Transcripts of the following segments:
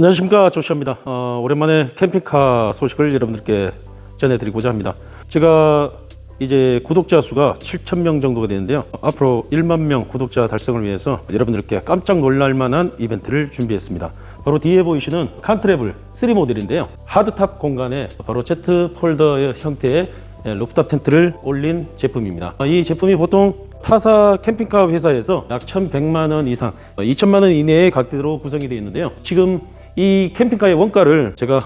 안녕하십니까 조시아입니다. 어, 오랜만에 캠핑카 소식을 여러분들께 전해드리고자 합니다. 제가 이제 구독자 수가 7천 명 정도가 되는데요. 앞으로 1만 명 구독자 달성을 위해서 여러분들께 깜짝 놀랄 만한 이벤트를 준비했습니다. 바로 뒤에 보이시는 칸트래블 3 모델인데요. 하드탑 공간에 바로 Z 폴더 형태의 예, 루프탑 텐트를 올린 제품입니다. 어, 이 제품이 보통 타사 캠핑카 회사에서 약 1,100만 원 이상, 어, 2천만 원 이내의 가격대로 구성이 되어 있는데요. 지금 이 캠핑카의 원가를 제가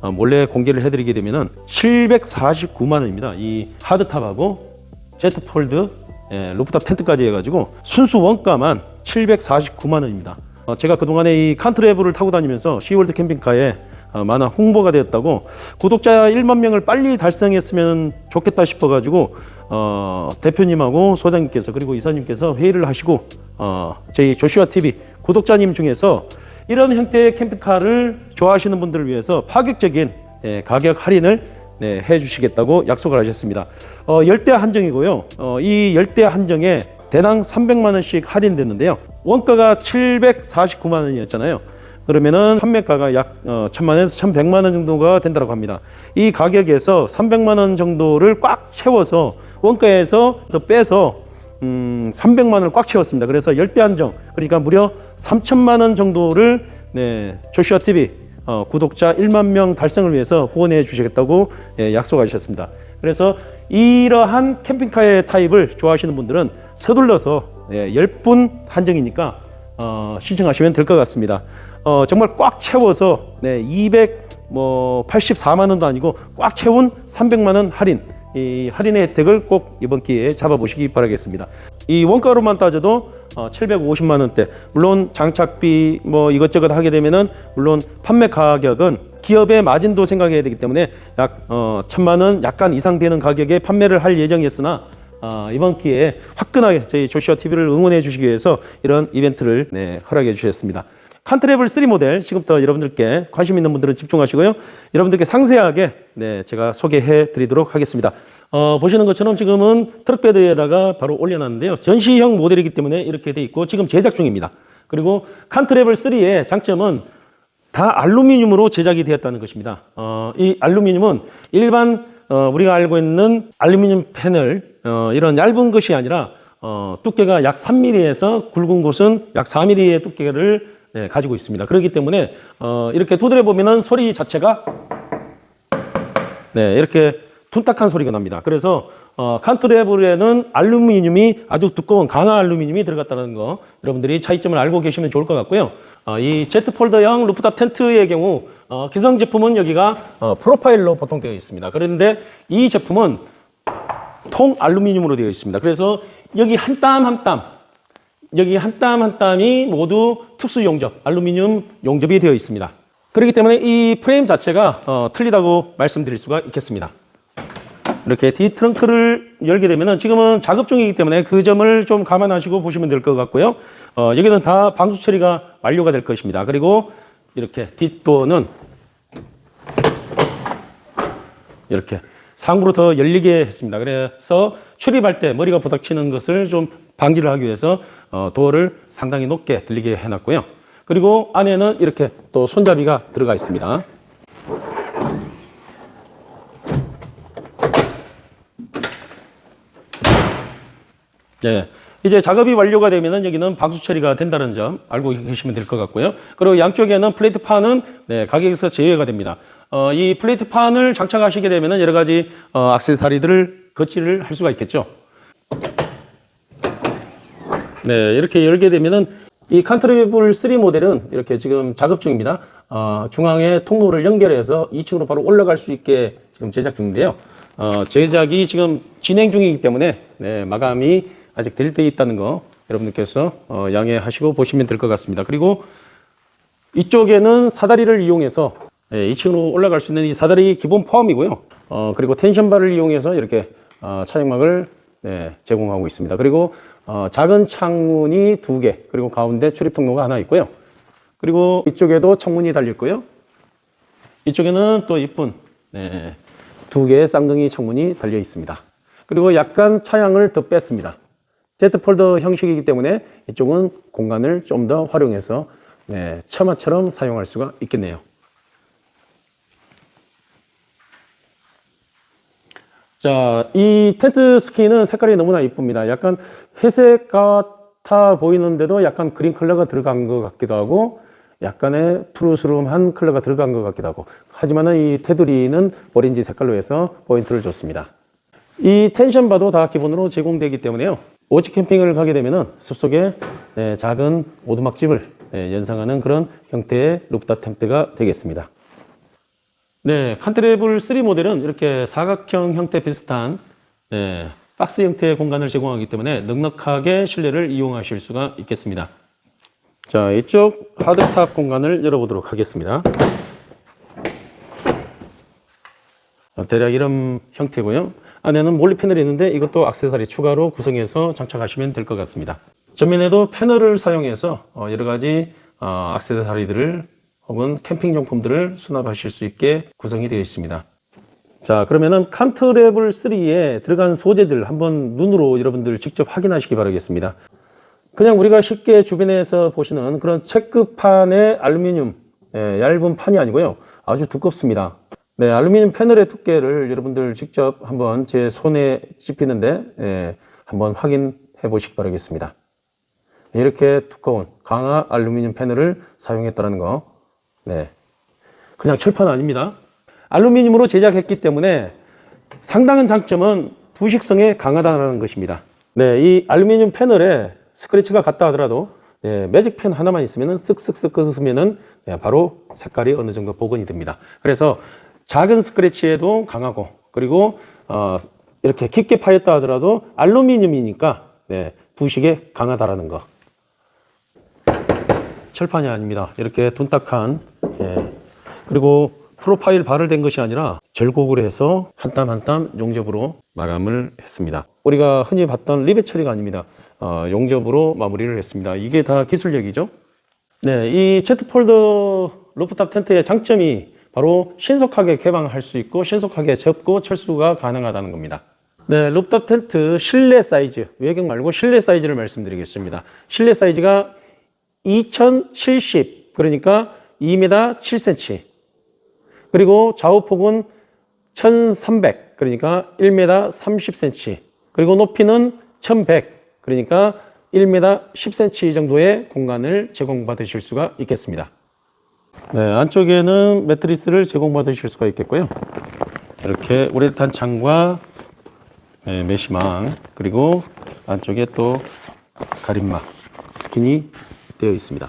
어, 몰래 공개를 해드리게 되면은 749만 원입니다. 이 하드탑하고 제트 폴드 예, 루프탑 텐트까지 해가지고 순수 원가만 749만 원입니다. 어, 제가 그동안에 이 칸트레브를 타고 다니면서 시월드 캠핑카에 어, 많은 홍보가 되었다고 구독자 1만 명을 빨리 달성했으면 좋겠다 싶어가지고 어, 대표님하고 소장님께서 그리고 이사님께서 회의를 하시고 어, 저희 조슈아 TV 구독자님 중에서 이런 형태의 캠핑카를 좋아하시는 분들을 위해서 파격적인 예, 가격 할인을 네, 해주시겠다고 약속을 하셨습니다. 어, 열대 한정이고요. 어, 이 열대 한정에 대당 300만 원씩 할인됐는데요. 원가가 749만 원이었잖아요. 그러면은 판매가가 약 어, 1000만 원에서 1100만 원 정도가 된다고 합니다. 이 가격에서 300만 원 정도를 꽉 채워서 원가에서 더 빼서 음, 300만 원을 꽉 채웠습니다. 그래서 열대 한정 그러니까 무려 3천만 원 정도를 네, 조슈아 TV 어, 구독자 1만 명 달성을 위해서 후원해 주시겠다고 예, 약속하셨습니다. 그래서 이러한 캠핑카의 타입을 좋아하시는 분들은 서둘러서 예, 10분 한정이니까 어, 신청하시면 될 것 같습니다. 어, 정말 꽉 채워서 네, 200뭐 84만 원도 아니고 꽉 채운 300만 원 할인 이 할인의 혜택을 꼭 이번 기회에 잡아보시기 바라겠습니다. 이 원가로만 따져도 어, 750만 원대. 물론 장착비 뭐 이것저것 하게 되면은 물론 판매 가격은 기업의 마진도 생각해야 되기 때문에 약 어, 천만 원 약간 이상 되는 가격에 판매를 할 예정이었으나 어, 이번 기회에 화끈하게 저희 조슈아 TV를 응원해 주시기 위해서 이런 이벤트를 네, 허락해 주셨습니다. 칸트래블 3 모델 지금부터 여러분들께 관심 있는 분들은 집중하시고요. 여러분들께 상세하게 네, 제가 소개해 드리도록 하겠습니다. 어, 보시는 것처럼 지금은 트럭베드에다가 바로 올려놨는데요. 전시형 모델이기 때문에 이렇게 돼 있고 지금 제작 중입니다. 그리고 칸트래블 3의 장점은 다 알루미늄으로 제작이 되었다는 것입니다. 어, 이 알루미늄은 일반 어, 우리가 알고 있는 알루미늄 패널 어, 이런 얇은 것이 아니라 어, 두께가 약 3mm에서 굵은 곳은 약 4mm의 두께를 네, 가지고 있습니다. 그렇기 때문에 어, 이렇게 두드려 보면은 소리 자체가 네, 이렇게 둔탁한 소리가 납니다. 그래서 어, 칸트레블에는 알루미늄이 아주 두꺼운 강화 알루미늄이 들어갔다는 거 여러분들이 차이점을 알고 계시면 좋을 것 같고요. 어, 이 Z 폴더형 루프탑 텐트의 경우 어, 기성 제품은 여기가 어, 프로파일로 보통 되어 있습니다. 그런데 이 제품은 통 알루미늄으로 되어 있습니다. 그래서 여기 한 땀 한 땀, 여기 한 땀 한 땀이 모두 특수 용접, 알루미늄 용접이 되어 있습니다. 그렇기 때문에 이 프레임 자체가 어, 틀리다고 말씀드릴 수가 있겠습니다. 이렇게 뒤 트렁크를 열게 되면은 지금은 작업 중이기 때문에 그 점을 좀 감안하시고 보시면 될 것 같고요. 어, 여기는 다 방수 처리가 완료가 될 것입니다. 그리고 이렇게 뒷도어는 이렇게 상부로 더 열리게 했습니다. 그래서 출입할 때 머리가 부닥치는 것을 좀 방지를 하기 위해서 어, 도어를 상당히 높게 들리게 해놨고요. 그리고 안에는 이렇게 또 손잡이가 들어가 있습니다. 네. 이제 작업이 완료가 되면은 여기는 방수 처리가 된다는 점 알고 계시면 될 것 같고요. 그리고 양쪽에는 플레이트판은 네, 가격에서 제외가 됩니다. 어, 이 플레이트판을 장착하시게 되면은 여러 가지 어, 액세서리들을 거치를 할 수가 있겠죠. 네, 이렇게 열게 되면은 이 칸트리블 3 모델은 이렇게 지금 작업 중입니다. 어, 중앙에 통로를 연결해서 2층으로 바로 올라갈 수 있게 지금 제작 중인데요. 어, 제작이 지금 진행 중이기 때문에 네, 마감이 아직 될 때 있다는 거 여러분들께서 어, 양해하시고 보시면 될 것 같습니다. 그리고 이쪽에는 사다리를 이용해서 예, 2층으로 올라갈 수 있는 이 사다리 기본 포함이고요. 어, 그리고 텐션바를 이용해서 이렇게 어, 차량막을 네, 제공하고 있습니다. 그리고 어, 작은 창문이 두 개, 그리고 가운데 출입 통로가 하나 있고요. 그리고 이쪽에도 창문이 달려 있고요. 이쪽에는 또 이쁜 네, 두 개의 쌍둥이 창문이 달려 있습니다. 그리고 약간 차량을 더 뺐습니다. Z 폴더 형식이기 때문에 이쪽은 공간을 좀 더 활용해서 네, 처마처럼 사용할 수가 있겠네요. 자, 이 텐트 스킨은 색깔이 너무나 이쁩니다. 약간 회색 같아 보이는데도 약간 그린 컬러가 들어간 것 같기도 하고 약간의 푸르스름한 컬러가 들어간 것 같기도 하고 하지만은 이 테두리는 오렌지 색깔로 해서 포인트를 줬습니다. 이 텐션 바도 다 기본으로 제공되기 때문에요. 오지 캠핑을 가게 되면은 숲속에 네, 작은 오두막집을 네, 연상하는 그런 형태의 루프탑 텐트가 되겠습니다. 네, 칸트레블 3 모델은 이렇게 사각형 형태 비슷한 네, 박스 형태의 공간을 제공하기 때문에 넉넉하게 실내를 이용하실 수가 있겠습니다. 자, 이쪽 하드탑 공간을 열어보도록 하겠습니다. 어, 대략 이런 형태고요. 안에는 몰리 패널이 있는데 이것도 액세서리 추가로 구성해서 장착하시면 될 것 같습니다. 전면에도 패널을 사용해서 어, 여러 가지 어, 액세서리들을 혹은 캠핑 용품들을 수납하실 수 있게 구성이 되어 있습니다. 자, 그러면은 칸트레블 3에 들어간 소재들 한번 눈으로 여러분들 직접 확인하시기 바라겠습니다. 그냥 우리가 쉽게 주변에서 보시는 그런 체크판의 알루미늄 예, 얇은 판이 아니고요. 아주 두껍습니다. 네, 알루미늄 패널의 두께를 여러분들 직접 한번 제 손에 찝히는데 예, 한번 확인해 보시기 바라겠습니다. 이렇게 두꺼운 강화 알루미늄 패널을 사용했다는 거. 네. 그냥 철판 아닙니다. 알루미늄으로 제작했기 때문에 상당한 장점은 부식성에 강하다는 것입니다. 네, 이 알루미늄 패널에 스크래치가 갔다 하더라도 예, 매직펜 하나만 있으면 쓱쓱쓱 끄으면 예, 바로 색깔이 어느 정도 복원이 됩니다. 그래서 작은 스크래치에도 강하고 그리고 어, 이렇게 깊게 파였다 하더라도 알루미늄이니까 네, 부식에 강하다라는 거. 철판이 아닙니다. 이렇게 둔탁한 예. 그리고 프로파일 발을 된 것이 아니라 절곡을 해서 한 땀 한 땀 용접으로 마감을 했습니다. 우리가 흔히 봤던 리벳 처리가 아닙니다. 어, 용접으로 마무리를 했습니다. 이게 다 기술력이죠. 네, 이 제트폴더 로프탑 텐트의 장점이 바로 신속하게 개방할 수 있고 신속하게 접고 철수가 가능하다는 겁니다. 네, 루프탑 텐트 실내 사이즈, 외경 말고 실내 사이즈를 말씀드리겠습니다. 실내 사이즈가 2070, 그러니까 2m 7cm. 그리고 좌우폭은 1300, 그러니까 1m 30cm. 그리고 높이는 1100, 그러니까 1m 10cm 정도의 공간을 제공받으실 수가 있겠습니다. 네, 안쪽에는 매트리스를 제공받으실 수가 있겠고요. 이렇게 우레탄 창과 네, 메시망 그리고 안쪽에 또 가림막 스킨이 되어 있습니다.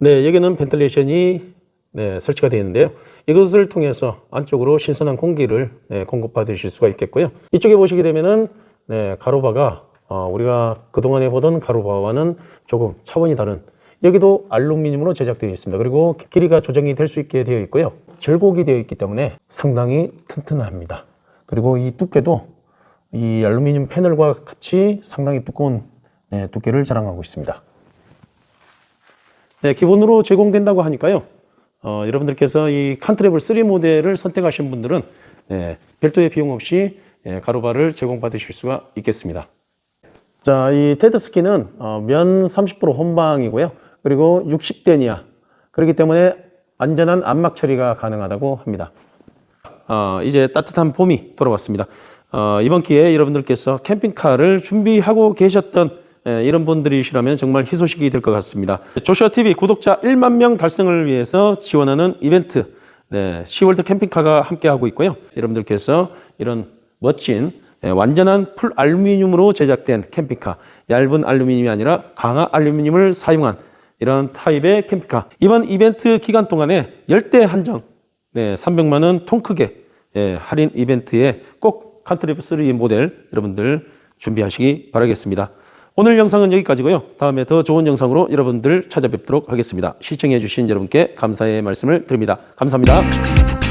네, 여기는 벤틀레이션이 네, 설치가 되어 있는데요. 이것을 통해서 안쪽으로 신선한 공기를 네, 공급받으실 수가 있겠고요. 이쪽에 보시게 되면은 네, 가로바가 어, 우리가 그동안에 보던 가로바와는 조금 차원이 다른 여기도 알루미늄으로 제작되어 있습니다. 그리고 길이가 조정이 될 수 있게 되어 있고요. 절곡이 되어 있기 때문에 상당히 튼튼합니다. 그리고 이 두께도 이 알루미늄 패널과 같이 상당히 두꺼운 네, 두께를 자랑하고 있습니다. 네, 기본으로 제공된다고 하니까요. 어, 여러분들께서 이 칸트레블 3 모델을 선택하신 분들은 네, 별도의 비용 없이 네, 가로바를 제공받으실 수가 있겠습니다. 자, 이 테드 스키는 어, 면 30% 혼방이고요. 그리고 60대니아. 그렇기 때문에 안전한 암막 처리가 가능하다고 합니다. 어, 이제 따뜻한 봄이 돌아왔습니다. 어, 이번 기회에 여러분들께서 캠핑카를 준비하고 계셨던 예, 이런 분들이시라면 정말 희소식이 될 것 같습니다. 조슈아 TV 구독자 1만 명 달성을 위해서 지원하는 이벤트 네, 시월드 캠핑카가 함께하고 있고요. 여러분들께서 이런 멋진 예, 완전한 풀 알루미늄으로 제작된 캠핑카, 얇은 알루미늄이 아니라 강화 알루미늄을 사용한 이런 타입의 캠핑카. 이번 이벤트 기간 동안에 열대 한정, 네, 300만 원 통 크게 예, 할인 이벤트에 꼭 칸트리브 3 모델 여러분들 준비하시기 바라겠습니다. 오늘 영상은 여기까지고요. 다음에 더 좋은 영상으로 여러분들 찾아뵙도록 하겠습니다. 시청해 주신 여러분께 감사의 말씀을 드립니다. 감사합니다.